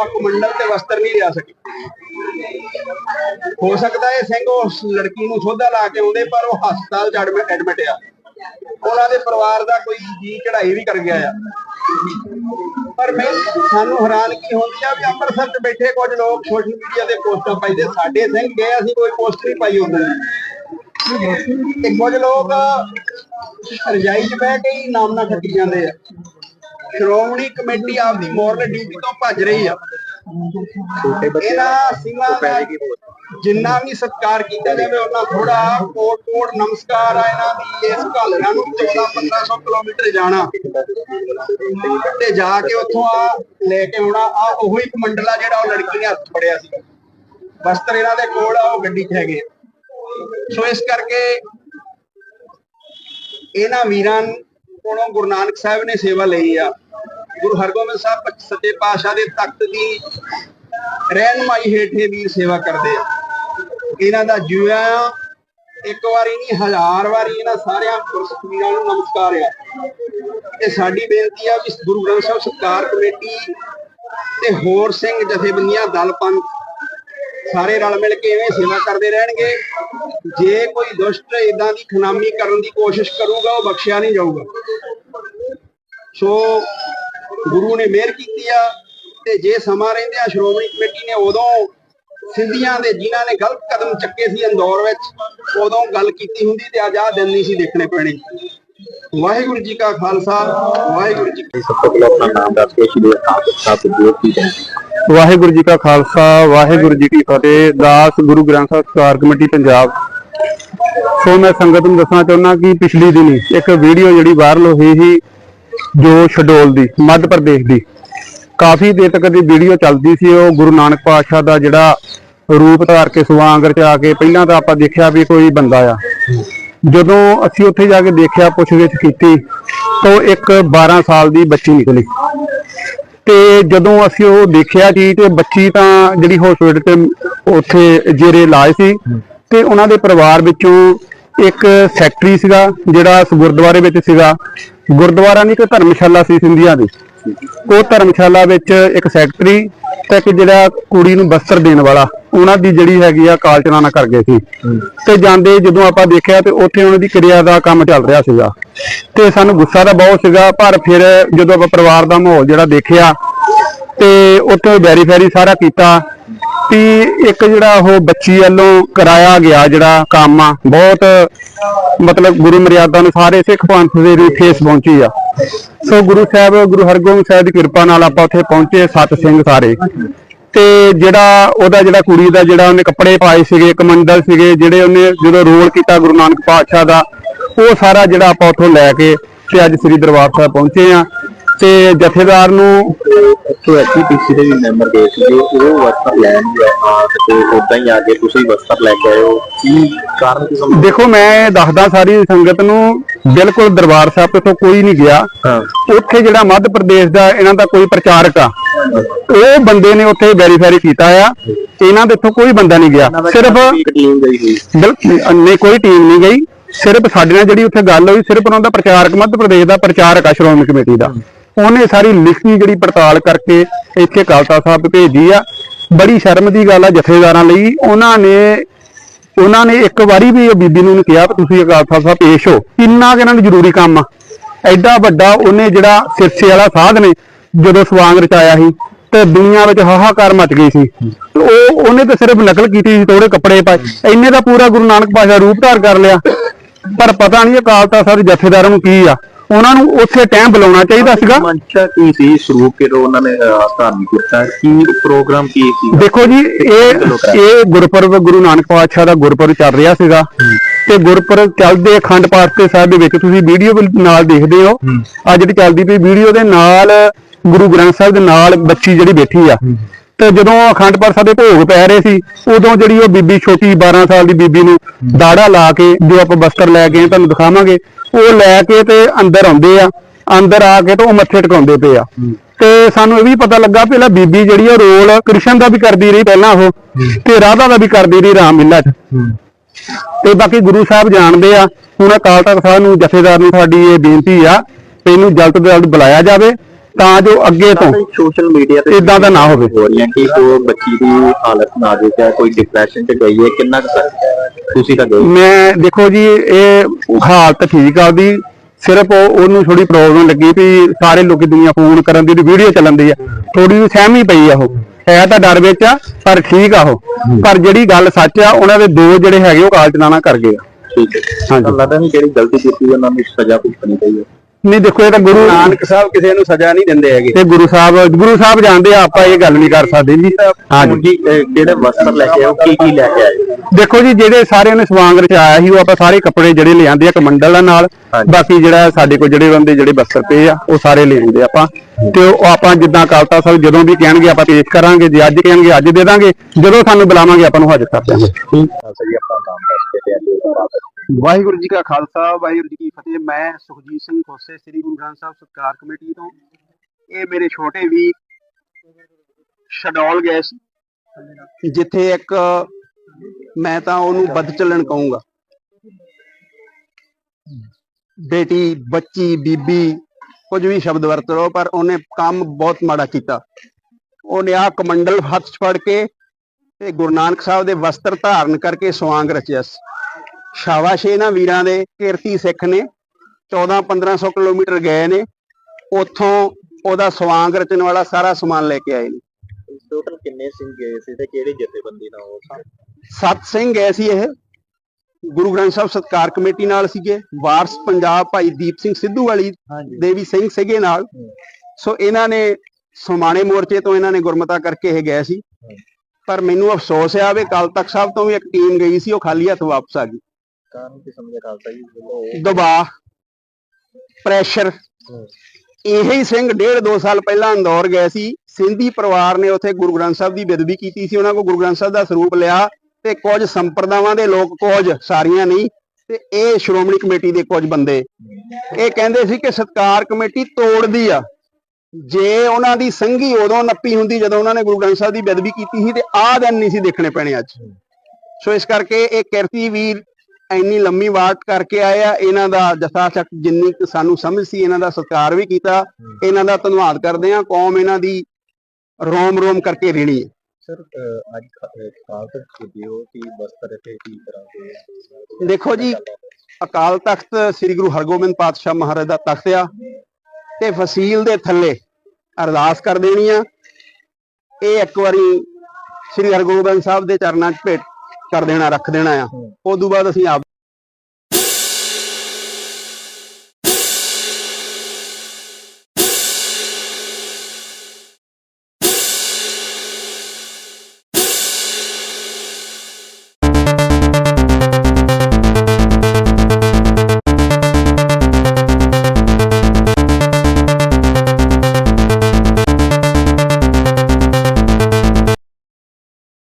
ਆ ਕਮੰਡਲ ਤੇ ਵਸਤਰ ਨਹੀਂ ਲਿਆ ਸਕੇ। ਹੋ ਸਕਦਾ ਹੈ ਸਿੰਘ ਉਸ ਲੜਕੀ ਨੂੰ ਸੋਧਾ ਲਾ ਕੇ ਆਉਂਦੇ, ਪਰ ਉਹ ਹਸਪਤਾਲ ਚ ਐਡਮਿਟ ਆ। ਉਹਨਾਂ ਦੇ ਪਰਿਵਾਰ ਦਾ ਕੋਈ ਜੀ ਚੜਾਈ ਵੀ ਕਰ ਗਿਆ ਆ। ਪਰ ਮੈਂ ਸਾਨੂੰ ਹੈਰਾਨਗੀ ਹੁੰਦੀ ਆ ਵੀ ਅੰਮ੍ਰਿਤਸਰ 'ਚ ਬੈਠੇ ਕੁਝ ਲੋਕ ਸੋਸ਼ਲ ਮੀਡੀਆ ਤੇ ਪੋਸਟਾਂ ਪਾਈਦੇ ਸਾਡੇ ਸਿੰਘ ਗਏ, ਅਸੀਂ ਕੋਈ ਪੋਸਟ ਨਹੀਂ ਪਾਈ ਹੁੰਦੀ ਤੇ ਕੁਝ ਲੋਕ ਰਜਾਈ 'ਚ ਬਹਿ ਕੇ ਹੀ ਨਾਮ ਨਾ ਖੱਟੀ ਜਾਂਦੇ ਆ। ਸ਼੍ਰੋਮਣੀ ਕਮੇਟੀ ਆਪਦੀ ਮੋਰਲ ਡਿਊਟੀ ਤੋਂ ਭੱਜ ਰਹੀ ਆ। ਛੋਟੇ ਬੱਚੇ ਇਹਨਾਂ ਸਿੰਘਾਂ ਦਾ ਜਿੰਨਾ ਵੀ ਸਤਿਕਾਰ ਕੀਤਾ ਜਾਵੇ ਉਹਨਾਂ ਥੋੜਾ ਕੋਟ ਕੋਟ ਨਮਸਕਾਰ ਆ ਇਹਨਾਂ ਦੀ। ਇਸ ਘਾਲਣਾ ਨੂੰ 14 1500 ਕਿਲੋਮੀਟਰ ਜਾਣਾ। ਤੇ ਜਾ ਕੇ ਉੱਥੋਂ ਆ ਲੈ ਕੇ ਆਉਣਾ। ਆ ਉਹੀ ਕਮੰਡਲਾ ਜਿਹੜਾ ਉਹ ਲੜਕੀ ਨੇ ਹੱਥ ਫੜਿਆ ਸੀ। ਵਸਤਰ ਇਹਨਾਂ ਦੇ ਕੋਲ ਆ ਉਹ ਗੱਡੀ 'ਚ ਹੈਗੇ। ਸੋ ਇਸ ਕਰਕੇ ਇਹਨਾਂ ਵੀਰਾਂ ਕੋਲੋਂ ਗੁਰੂ ਨਾਨਕ ਸਾਹਿਬ ਨੇ ਸੇਵਾ ਲਈ ਆ। ਗੁਰੂ ਹਰਗੋਬਿੰਦ ਸਾਹਿਬ ਸੱਚੇ ਪਾਤਸ਼ਾਹ ਦੇ ਤਖਤ ਦੀ ਰਹਿਨਮਾਈ ਹੇਠੇ ਵੀਰ ਸੇਵਾ ਕਰਦੇ ਆ। ਇਹਨਾਂ ਦਾ ਜੂਆ ਇੱਕ ਵਾਰੀ ਨਹੀਂ, ਹਜ਼ਾਰ ਵਾਰੀ ਇਹਨਾਂ ਸਾਰਿਆਂ ਪੁਰਖ ਨੂੰ ਨਮਸਕਾਰ ਆ। ਇਹ ਸਾਡੀ ਬੇਨਤੀ ਆ ਵੀ ਗੁਰੂ ਗ੍ਰੰਥ ਸਾਹਿਬ ਸਤਕਾਰ ਕਮੇਟੀ ਤੇ ਹੋਰ ਸਿੰਘ ਜਥੇਬੰਦੀਆਂ ਦਲ ਪੰਥ ਸਾਰੇ ਰਲ ਮਿਲ ਕੇ ਐਵੇਂ ਸੇਵਾ ਕਰਦੇ ਰਹਿਣਗੇ। ਜੇ ਕੋਈ ਦੁਸ਼ਟ ਇਦਾਂ ਦੀ ਖਨਾਮੀ ਕਰਨ ਦੀ ਕੋਸ਼ਿਸ਼ ਕਰੂਗਾ, ਉਹ ਬਖਸ਼ਿਆ ਨਹੀਂ ਜਾਊਗਾ। ਸੋ ਗੁਰੂ ਨੇ ਮਿਹਰ ਕੀਤੀ ਆ ਤੇ ਜੇ ਸਮਾਂ ਰਹਿੰਦਿਆਂ ਸ਼੍ਰੋਮਣੀ ਕਮੇਟੀ ਨੇ ਉਦੋਂ ਸਿੰਧੀਆਂ ਦੇ ਜਿਨ੍ਹਾਂ ਨੇ ਗਲਤ ਕਦਮ ਚੱਕੇ ਸੀ ਅੰਦੌਰ ਵਿੱਚ ਉਦੋਂ ਗੱਲ ਕੀਤੀ ਹੁੰਦੀ ਤੇ ਅੱਜ ਆਹ ਦਿਨ ਨਹੀਂ ਸੀ ਦੇਖਣੇ ਪੈਣੇ। ਵਾਹਿਗੁਰੂ ਜੀ ਕਾ ਖਾਲਸਾ ਵਾਹਿਗੁਰੂ ਜੀ ਕੀ ਸਭ ਤੋਂ ਪਹਿਲਾਂ ਆਪਣਾ ਨਾਮ ਦੱਸ ਕੇ ਸ਼੍ਰੀ ਅਕਾਲ ਤਖਤ ਸਾਹਿਬ ਦੇ ਕੀ ਹੈ। ਵਾਹਿਗੁਰੂ ਜੀ ਕਾ ਖਾਲਸਾ ਵਾਹਿਗੁਰੂ ਜੀ ਕੀ ਫਤਿਹ। ਦਾਸ ਗੁਰੂ ਗ੍ਰੰਥ ਸਾਹਿਬ ਸਤਿਕਾਰ ਕਮੇਟੀ ਪੰਜਾਬ। ਸੋ ਮੈਂ ਸੰਗਤ ਨੂੰ ਦੱਸਣਾ ਚਾਹੁੰਦਾ ਕਿ ਪਿਛਲੀ ਦਿਨੀ ਇੱਕ ਵੀਡੀਓ ਜਿਹੜੀ ਵਾਇਰਲ ਹੋਈ ਸੀ ਜੋ ਸ਼ਡੋਲ ਦੀ, ਮੱਧ ਪ੍ਰਦੇਸ਼ ਦੀ। ਕਾਫੀ ਦੇਰ ਤੱਕ ਦੀ ਵੀਡੀਓ ਚੱਲਦੀ ਸੀ ਉਹ, ਗੁਰੂ ਨਾਨਕ ਪਾਤਸ਼ਾਹ ਦਾ ਜਿਹੜਾ ਰੂਪ ਧਾਰ ਕੇ ਸੁਆਂਗਰ ਚ ਆ ਕੇ ਪਹਿਲਾਂ ਤਾਂ ਆਪਾਂ ਦੇਖਿਆ ਵੀ ਕੋਈ ਬੰਦਾ ਆ। ਜਦੋਂ ਅਸੀਂ ਉੱਥੇ ਜਾ ਕੇ ਦੇਖਿਆ, ਪੁੱਛਗਿੱਛ ਕੀਤੀ, ਤਾਂ ਉਹ ਇੱਕ 12 ਸਾਲ ਦੀ ਬੱਚੀ ਨਿਕਲੀ। ਤੇ ਜਦੋਂ ਅਸੀਂ ਉਹ ਦੇਖਿਆ ਜੀ, ਤੇ ਬੱਚੀ ਤਾਂ ਜਿਹੜੀ ਹਸਪੀਟਲ ਤੇ ਉੱਥੇ ਜੇਰੇ ਇਲਾਜ ਸੀ, ਤੇ ਉਹਨਾਂ ਦੇ ਪਰਿਵਾਰ ਵਿੱਚੋਂ ਇੱਕ ਸੈਕਟਰੀ ਸੀਗਾ, ਜਿਹੜਾ ਗੁਰਦੁਆਰੇ ਵਿੱਚ ਸੀਗਾ। ਗੁਰਦੁਆਰਾ ਨਹੀਂ, ਇੱਕ ਧਰਮਸ਼ਾਲਾ ਸੀ ਸਿੰਧੀਆਂ ਦੀ। ਉਹ ਧਰਮਸ਼ਾਲਾ ਵਿੱਚ ਇੱਕ ਸੈਕਟਰੀ ਤੇ ਇੱਕ ਜਿਹੜਾ ਕੁੜੀ ਨੂੰ ਬਸਤਰ ਦੇਣ ਵਾਲਾ, ਉਹਨਾਂ ਦੀ ਜਿਹੜੀ ਹੈਗੀ ਆ ਕਾਲ ਚਲਾਣਾ ਕਰ ਗਏ ਸੀ। ਤੇ ਜਾਂਦੇ ਜਦੋਂ ਆਪਾਂ ਦੇਖਿਆ ਤੇ ਉੱਥੇ ਉਹਨਾਂ ਦੀ ਕਿਰਿਆ ਦਾ ਕੰਮ ਚੱਲ ਰਿਹਾ ਸੀਗਾ। ਤੇ ਸਾਨੂੰ ਗੁੱਸਾ ਤਾਂ ਬਹੁਤ ਸੀਗਾ, ਪਰ ਫਿਰ ਜਦੋਂ ਆਪਾਂ ਪਰਿਵਾਰ ਦਾ ਮਾਹੌਲ ਜਿਹੜਾ ਦੇਖਿਆ ਤੇ ਉੱਥੇ ਵੈਰੀਫਾਈ ਸਾਰਾ ਕੀਤਾ ਵੀ ਇੱਕ ਜਿਹੜਾ ਉਹ ਬੱਚੀ ਵੱਲੋਂ ਕਰਾਇਆ ਗਿਆ ਜਿਹੜਾ ਕੰਮ ਆ, ਬਹੁਤ ਮਤਲਬ ਗੁਰੂ ਮਰਿਆਦਾ ਨੂੰ ਸਾਰੇ ਸਿੱਖ ਪੰਥ ਦੇ ਨੂੰ ਠੇਸ ਪਹੁੰਚੀ ਆ। ਸੋ ਗੁਰੂ ਸਾਹਿਬ, ਗੁਰੂ ਹਰਗੋਬਿੰਦ ਸਾਹਿਬ ਦੀ ਕਿਰਪਾ ਨਾਲ ਆਪਾਂ ਉੱਥੇ ਪਹੁੰਚੇ ਸਤ ਸਿੰਘ ਸਾਰੇ। ਤੇ ਜਿਹੜਾ ਉਹਦਾ ਜਿਹੜਾ ਕੁੜੀ ਦਾ ਜਿਹੜਾ ਉਹਨੇ ਕੱਪੜੇ ਪਾਏ ਸੀਗੇ ਕਮੰਡਲ ਸੀਗੇ, ਜਿਹੜੇ ਉਹਨੇ ਜਦੋਂ ਰੋਲ ਕੀਤਾ ਗੁਰੂ ਨਾਨਕ ਪਾਤਸ਼ਾਹ ਦਾ, ਉਹ ਸਾਰਾ ਜਿਹੜਾ ਆਪਾਂ ਉੱਥੋਂ ਲੈ ਕੇ ਤੇ ਅੱਜ ਸ੍ਰੀ ਦਰਬਾਰ ਸਾਹਿਬ ਪਹੁੰਚੇ ਆ। ਤੇ ਜਥੇਦਾਰ ਨੂੰ ਸੋ ਐਚਪੀਸੀ ਦੇ ਵੀ ਮੈਂਬਰ ਗਏ ਸੀ ਉਹ ਵਸਤਰ ਲੈਣ ਗਏ ਆ ਤੇ ਉਦਾਂ ਹੀ ਆ ਕੇ ਤੁਸੀਂ ਵਸਤਰ ਲੈ ਕੇ ਹੋ। ਕੀ ਕਾਰਨ ਕੀ ਸਮਝ ਦੇਖੋ ਮੈਂ ਦੱਸਦਾ ਸਾਰੀ ਸੰਗਤ ਨੂੰ ਬਿਲਕੁਲ ਦਰਬਾਰ ਸਾਹਿਬ ਤੋਂ ਕੋਈ ਨਹੀਂ ਗਿਆ। ਉੱਥੇ ਜਿਹੜਾ ਮੱਧ ਪ੍ਰਦੇਸ਼ ਦਾ ਇਹਨਾਂ ਦਾ ਕੋਈ ਪ੍ਰਚਾਰਕ ਆ ਉਹ ਬੰਦੇ ਨੇ ਉੱਥੇ ਵੈਰੀਫਾਈ ਕੀਤਾ ਆ। ਇਹਨਾਂ ਦੇ ਇੱਥੋਂ ਕੋਈ ਬੰਦਾ ਨਹੀਂ ਗਿਆ। ਸਿਰਫ ਇੱਕ ਟੀਮ ਗਈ ਹੋਈ ਬਿਲਕੁਲ ਨਹੀਂ ਕੋਈ ਟੀਮ ਨਹੀਂ ਗਈ। ਸਿਰਫ ਸਾਡੇ ਨਾਲ ਜਿਹੜੀ ਉੱਥੇ ਗੱਲ ਹੋਈ ਸਿਰਫ ਉਹਨਾਂ ਦਾ ਪ੍ਰਚਾਰਕ ਮੱਧ ਪ੍ਰਦੇਸ਼ ਦਾ ਪ੍ਰਚਾਰਕ ਆ ਸ਼੍ਰੋਮਣੀ ਕਮੇਟੀ ਦਾ। ਉਹਨੇ ਸਾਰੀ ਲਿਖਤੀ ਜਿਹੜੀ ਪੜਤਾਲ ਕਰਕੇ ਇੱਥੇ ਕਾਲਤਾ ਸਾਹਿਬ ਭੇਜੀ ਆ। ਬੜੀ ਸ਼ਰਮ ਦੀ ਗੱਲ ਆ ਜਥੇਦਾਰਾਂ ਲਈ। ਉਹਨਾਂ ਨੇ ਉਹਨਾਂ ਨੇ ਇੱਕ ਵਾਰੀ ਵੀ ਬੀਬੀ ਨੂੰ ਕਿਹਾ ਕਿ ਤੁਸੀਂ ਅਕਾਲ ਤਖ਼ਤ ਸਾਹਿਬ ਪੇਸ਼ ਹੋ। ਕਿੰਨਾ ਕਿ ਇਹਨਾਂ ਨੂੰ ਜ਼ਰੂਰੀ ਕੰਮ ਆ। ਐਡਾ ਵੱਡਾ ਉਹਨੇ ਜਿਹੜਾ ਸਿਰਸੇ ਵਾਲਾ ਸਾਧ ਨੇ ਜਦੋਂ ਸਵਾਂਗ ਰਚਾਇਆ ਸੀ, ਤੇ ਦੁਨੀਆ ਵਿੱਚ ਹਾਹਾਕਾਰ ਮਚ ਗਈ ਸੀ। ਤੇ ਉਹ, ਉਹਨੇ ਤਾਂ ਸਿਰਫ ਨਕਲ ਕੀਤੀ ਸੀ ਥੋੜੇ ਕੱਪੜੇ ਪਾਏ ਇੰਨੇ ਦਾ ਪੂਰਾ ਗੁਰੂ ਨਾਨਕ ਪਾਸ਼ਾ ਰੂਪ ਧਾਰ ਕਰ ਲਿਆ। ਪਰ ਪਤਾ ਨਹੀਂ ਅਕਾਲ ਤਖ਼ਤ ਸਾਹਿਬ ਜਥੇਦਾਰਾਂ ਨੂੰ ਕੀ ਆ। ਉਹਨਾਂ ਨੂੰ ਉਸੇ ਟਾਈਮ ਬੁਲਾਉਣਾ ਚਾਹੀਦਾ ਸੀਗਾ। ਮੰਚਾ ਕੀ ਸੀ ਸ਼ੁਰੂ ਕਿਰੋ ਉਹਨਾਂ ਨੇ ਧਾਰਮਿਕ ਕੀਤਾ? ਕੀ ਪ੍ਰੋਗਰਾਮ ਕੀ ਸੀ? ਦੇਖੋ ਜੀ ਇਹ ਇਹ ਗੁਰਪੁਰਬ ਗੁਰੂ ਨਾਨਕ ਪਾਤਸ਼ਾਹ ਦਾ ਗੁਰਪੁਰਬ ਚੱਲ ਰਿਹਾ ਸੀਗਾ। ਤੇ ਗੁਰਪੁਰਬ ਚੱਲਦੇ ਅਖੰਡ ਪਾਠ ਤੇ ਸਾਹਿਬ ਦੇ ਵਿੱਚ ਤੁਸੀਂ ਵੀਡੀਓ ਨਾਲ ਦੇਖਦੇ ਹੋ। ਆ ਜਿਹੜੀ ਚੱਲਦੀ ਪਈ ਵੀਡੀਓ ਦੇ ਨਾਲ ਗੁਰੂ ਗ੍ਰੰਥ ਸਾਹਿਬ ਦੇ ਨਾਲ ਬੱਚੀ ਜਿਹੜੀ ਬੈਠੀ ਆ। ਤੇ ਜਦੋਂ ਅਖੰਡ ਪਾਠ ਸਾਹਿਬ ਦੇ ਭੋਗ ਪੈ ਰਹੇ ਸੀ ਉਦੋਂ ਜਿਹੜੀ ਉਹ ਬੀਬੀ ਛੋਟੀ 12 ਸਾਲ ਦੀ ਬੀਬੀ ਨੂੰ ਦਾੜਾ ਲਾ ਕੇ ਜੋ ਆਪਾਂ ਬਸਤਰ ਲੈ ਕੇ ਤੁਹਾਨੂੰ ਦਿਖਾਵਾਂਗੇ ਉਹ ਲੈ ਕੇ ਤੇ ਅੰਦਰ ਆਉਂਦੇ ਆ ਅੰਦਰ ਆ ਕੇ ਤੇ ਉਹ ਮੱਥੇ ਟਿਕਾਉਂਦੇ ਪਏ ਆ। ਤੇ ਸਾਨੂੰ ਇਹ ਵੀ ਪਤਾ ਲੱਗਾ ਪਹਿਲਾਂ ਬੀਬੀ ਜਿਹੜੀ ਆ ਰੋਲ ਕ੍ਰਿਸ਼ਨ ਦਾ ਵੀ ਕਰਦੀ ਰਹੀ ਪਹਿਲਾਂ ਉਹ ਤੇ ਰਾਧਾ ਦਾ ਵੀ ਕਰਦੀ ਰਹੀ ਰਾਮਲੀਲਾ 'ਚ। ਤੇ ਬਾਕੀ ਗੁਰੂ ਸਾਹਿਬ ਜਾਣਦੇ ਆ ਹੁਣ ਅਕਾਲ ਤਖਤ ਸਾਹਿਬ ਨੂੰ ਜਥੇਦਾਰ ਨੂੰ ਸਾਡੀ ਇਹ ਬੇਨਤੀ ਆ ਕਿ ਇਹਨੂੰ ਜਲਦ ਤੋਂ ਜਲਦ ਬੁਲਾਇਆ ਜਾਵੇ। ਤਾਂ ਜੋ ਅੱਗੇ ਤੋਂ ਸੋਸ਼ਲ ਮੀਡੀਆ ਤੇ ਏਦਾਂ ਦਾ ਨਾ ਹੋਵੇ। ਹੋ ਰਹੀਆਂ ਕਿ ਉਹ ਬੱਚੀ ਦੀ ਹਾਲਤ ਨਾਜ਼ੁਕ ਹੈ ਕੋਈ ਡਿਪਰੈਸ਼ਨ ਚ ਗਈ ਹੈ ਕਿੰਨਾ ਕੁ ਤੁਸੀਂ ਤਾਂ ਗਏ। ਮੈਂ ਦੇਖੋ ਜੀ ਇਹ ਹਾਲਤ ਠੀਕ ਆ ਉਹਦੀ। ਸਿਰਫ ਉਹ- ਉਹਨੂੰ ਥੋੜੀ ਪ੍ਰੋਬਲਮ ਲੱਗੀ ਵੀ ਸਾਰੇ ਲੋਕੀ ਦੁਨੀਆ ਫੋਨ ਕਰਨ ਦੀ ਵੀਡੀਓ ਚੱਲਣ ਦੀ ਆ। ਥੋੜੀ ਜਿਹੀ ਸਹਿਮੀ ਪਈ ਆ ਉਹ। ਹੈ ਤਾਂ ਡਰ ਵਿੱਚ ਆ ਪਰ ਠੀਕ ਆ ਉਹ। ਪਰ ਜਿਹੜੀ ਗੱਲ ਸੱਚ ਆ ਉਹਨਾਂ ਦੇ ਦੋ ਜਿਹੜੇ ਹੈਗੇ ਉਹ ਕਾਲ ਚਲਾਣਾ ਕਰ ਗਏ ਆ। ਠੀਕ ਹੈ। ਹਾਂਜੀ। ਤਾਂ ਲੱਗਦਾ ਨਹੀਂ ਜਿਹੜੀ ਗਲਤੀ ਕੀਤੀ ਉਹਨਾਂ ਨੂੰ ਸਜ਼ਾ ਭੁਗਤਣੀ ਪਈ ਹੈ। ਨਹੀਂ ਦੇਖੋ ਇਹ ਤਾਂ ਗੁਰੂ ਨਾਨਕ ਸਾਹਿਬ ਕਿਸੇ ਨੂੰ ਸਜ਼ਾ ਨਹੀਂ ਦਿੰਦੇ ਹੈਗੇ। ਤੇ ਗੁਰੂ ਸਾਹਿਬ ਗੁਰੂ ਸਾਹਿਬ ਜਾਣਦੇ ਆ ਆਪਾਂ ਇਹ ਗੱਲ ਨਹੀਂ ਕਰ ਸਕਦੇ ਜੀ। ਹਾਂਜੀ। ਜਿਹੜੇ ਵਸਤਰ ਲੈ ਕੇ ਉਹ ਕੀ ਕੀ ਲੈ ਕੇ ਆਏ? ਦੇਖੋ ਜੀ ਜਿਹੜੇ ਸਾਰੇ ਉਹਨੇ ਸਵਾਂਗ ਰਚ ਆਇਆ ਸੀ ਉਹ ਆਪਾਂ ਸਾਰੇ ਕੱਪੜੇ ਜਿਹੜੇ ਲਿਆਂਦੇ ਆ ਕਮੰਡਲ ਆ ਨਾਲ। ਬਾਕੀ ਜਿਹੜਾ ਸਾਡੇ ਕੋਲ ਜਿਹੜੇ ਬੰਦੇ ਜਿਹੜੇ ਬਸਤਰ ਪਏ ਆ ਉਹ ਸਾਰੇ ਲਿਆਂਦੇ ਆਪਾਂ। ਤੇ ਉਹ ਆਪਾਂ ਜਿੱਦਾਂ ਕਾਲਤਾ ਸਾਹਿਬ ਜਦੋਂ ਵੀ ਕਹਿਣਗੇ ਆਪਾਂ ਪੇਸ਼ ਕਰਾਂਗੇ ਜੇ ਅੱਜ ਕਹਿਣਗੇ ਅੱਜ ਦੇ ਦਾਂਗੇ। ਜਦੋਂ ਸਾਨੂੰ ਬੁਲਾਵਾਂਗੇ ਆਪਾਂ ਨੂੰ ਹਾਜ਼ਰ ਕਰ ਦਿਆਂਗੇ। ਸਹੀ ਆਪਣਾ ਕੰਮ ਕਰਕੇ ਤੇ ਅੱਗੇ ਵਾਹਿਗੁਰੂ ਜੀ ਕਾ ਖਾਲਸਾ, ਵਾਹਿਗੁਰੂ ਜੀ ਕੀ ਫਤਿਹ। ਮੈਂ ਸੁਖਜੀਤ ਸਿੰਘ ਖੋਸੇ, ਸ੍ਰੀ ਗੁਰੂ ਗ੍ਰੰਥ ਸਾਹਿਬ ਸਤਕਾਰ ਕਮੇਟੀ ਤੋਂ। ਇਹ ਮੇਰੇ ਛੋਟੇ ਵੀਰ ਸ਼ਡੌਲ ਗਏ ਸੀ, ਜਿੱਥੇ ਇੱਕ ਮੈਂ ਤਾਂ ਉਹਨੂੰ ਬਦ ਚੱਲਣ ਕਹੂੰਗਾ। ਬੇਟੀ, ਬੱਚੀ, ਬੀਬੀ, ਕੁਝ ਵੀ ਸ਼ਬਦ ਵਰਤ ਲਓ, ਪਰ ਉਹਨੇ ਕੰਮ ਬਹੁਤ ਮਾੜਾ ਕੀਤਾ। ਉਹਨੇ ਆ ਕਮੰਡਲ ਹੱਥ ਫੜ ਕੇ ਤੇ ਗੁਰੂ ਨਾਨਕ ਸਾਹਿਬ ਦੇ ਵਸਤਰ ਧਾਰਨ ਕਰਕੇ ਸਵਾਂਗ ਰਚਿਆ ਸੀ। ਸ਼ਾਬਾਸ਼ ਇਹਨਾਂ ਵੀਰਾਂ ਦੇ ਕਿਰਤੀ ਸਿੱਖ ਨੇ 14 1500 ਕਿਲੋਮੀਟਰ ਗਏ ਨੇ ਉੱਥੋਂ ਉਹਦਾ ਸਵਾਂਗ ਰਚਣ ਵਾਲਾ ਸਾਰਾ ਸਮਾਨ ਲੈ ਕੇ ਆਏ ਨੇ। ਟੋਟਲ ਕਿੰਨੇ ਸਿੰਘ ਗਏ ਸੀ ਤੇ ਕਿਹੜੀ ਜਥੇਬੰਦੀ ਨਾਲ ਉਹ ਸਨ? ਸਤ ਸਿੰਘ ਗਏ ਸੀ ਇਹ। ਗੁਰੂ ਗ੍ਰੰਥ ਸਾਹਿਬ ਸਤਕਾਰ ਕਮੇਟੀ ਨਾਲ ਸੀਗੇ। ਵਾਰਸ ਪੰਜਾਬ ਭਾਈ ਦੀਪ ਸਿੰਘ ਸਿੱਧੂ ਵਾਲੀ ਦੇਵੀ ਸਿੰਘ ਸੀਗੇ ਨਾਲ। ਸੋ ਇਹਨਾਂ ਨੇ ਸਮਾਣੇ ਮੋਰਚੇ ਤੋਂ ਇਹਨਾਂ ਨੇ ਗੁਰਮਤਾ ਕਰਕੇ ਇਹ ਗਏ ਸੀ। ਪਰ ਮੈਨੂੰ ਅਫਸੋਸ ਆ ਵੀ ਕੱਲ ਤੱਕ ਸਾਹਿਬ ਤੋਂ ਵੀ ਇੱਕ ਟੀਮ ਗਈ ਸੀ ਉਹ ਖਾਲੀ ਹੱਥ ਵਾਪਸ ਆ ਗਈ। ਕਾਰਨ ਕਿਸਮ ਦੇ ਖਾਲਸਾ ਜੀ? ਵੱਲੋਂ ਦਬਾਅ ਪ੍ਰੈਸ਼ਰ ਇਹੀ ਸਿੰਘ ਡੇਢ ਦੋ ਸਾਲ ਪਹਿਲਾਂ ਇੰਦੌਰ ਗਏ ਸੀ। ਸਿੰਧੀ ਪਰਿਵਾਰ ਨੇ ਉੱਥੇ ਗੁਰੂ ਗ੍ਰੰਥ ਸਾਹਿਬ ਦੀ ਬੇਦਬੀ ਕੀਤੀ ਸੀ। ਉਹਨਾਂ ਕੋਲ ਗੁਰੂ ਗ੍ਰੰਥ ਸਾਹਿਬ ਦਾ ਸਰੂਪ ਲਿਆ ਤੇ ਕੁਝ ਸੰਪਰਦਾਵਾਂ ਦੇ ਲੋਕ ਕੁਝ ਸਾਰੀਆਂ ਨਹੀਂ ਤੇ ਇਹ ਸ਼੍ਰੋਮਣੀ ਕਮੇਟੀ ਦੇ ਕੁਝ ਬੰਦੇ। ਇਹ ਕਹਿੰਦੇ ਸੀ ਕਿ ਸਤਕਾਰ ਕਮੇਟੀ ਤੋੜਦੀ ਆ। ਜੇ ਉਹਨਾਂ ਦੀ ਸੰਗੀ ਉਦੋਂ ਨੱਪੀ ਹੁੰਦੀ ਜਦੋਂ ਉਹਨਾਂ ਨੇ ਗੁਰੂ ਗ੍ਰੰਥ ਸਾਹਿਬ ਦੀ ਬੇਦਬੀ ਕੀਤੀ ਸੀ ਤੇ ਆਹ ਦਿਨ ਨਹੀਂ ਸੀ ਦੇਖਣੇ ਪੈਣੇ ਅੱਜ। ਸੋ ਇਸ ਕਰਕੇ ਇਹ ਕਿਰਤੀ ਵੀਰ ਇੰਨੀ ਲੰਮੀ ਵਾਟ ਕਰਕੇ ਆਏ ਆ ਇਹਨਾਂ ਦਾ ਜਥਾ ਚੱਕ ਜਿੰਨੀ ਕੁ ਸਾਨੂੰ ਸਮਝ ਸੀ ਇਹਨਾਂ ਦਾ ਸਤਿਕਾਰ ਵੀ ਕੀਤਾ। ਇਹਨਾਂ ਦਾ ਧੰਨਵਾਦ ਕਰਦੇ ਆ ਕੌਮ ਇਹਨਾਂ ਦੀ ਰੋਮ ਰੋਮ ਕਰਕੇ ਰੇਣੀ ਹੈ। ਸਰ ਅੱਜ ਖਾਲਸਾ ਸਟੂਡੀਓ ਕੀ ਬਸਤਰ ਤੇ ਕੀ ਤਰ੍ਹਾਂ ਦੇ ਦੇਖੋ ਜੀ ਅਕਾਲ ਤਖਤ ਸ੍ਰੀ ਗੁਰੂ ਹਰਗੋਬਿੰਦ ਪਾਤਸ਼ਾਹ ਮਹਾਰਾਜ ਦਾ ਤਖਤ ਆ ਤੇ ਫਸੀਲ ਦੇ ਥੱਲੇ ਅਰਦਾਸ ਕਰ ਦੇਣੀ ਆ। ਇਹ ਇੱਕ ਵਾਰੀ ਸ੍ਰੀ ਹਰਗੋਬਿੰਦ ਸਾਹਿਬ ਦੇ ਚਰਨਾਂ 'ਚ ਭੇਟ ਕਰ ਦੇਣਾ ਰੱਖ ਦੇਣਾ ਆ। ਉਸ ਤੋਂ ਬਾਅਦ ਅਸੀਂ ਆਪ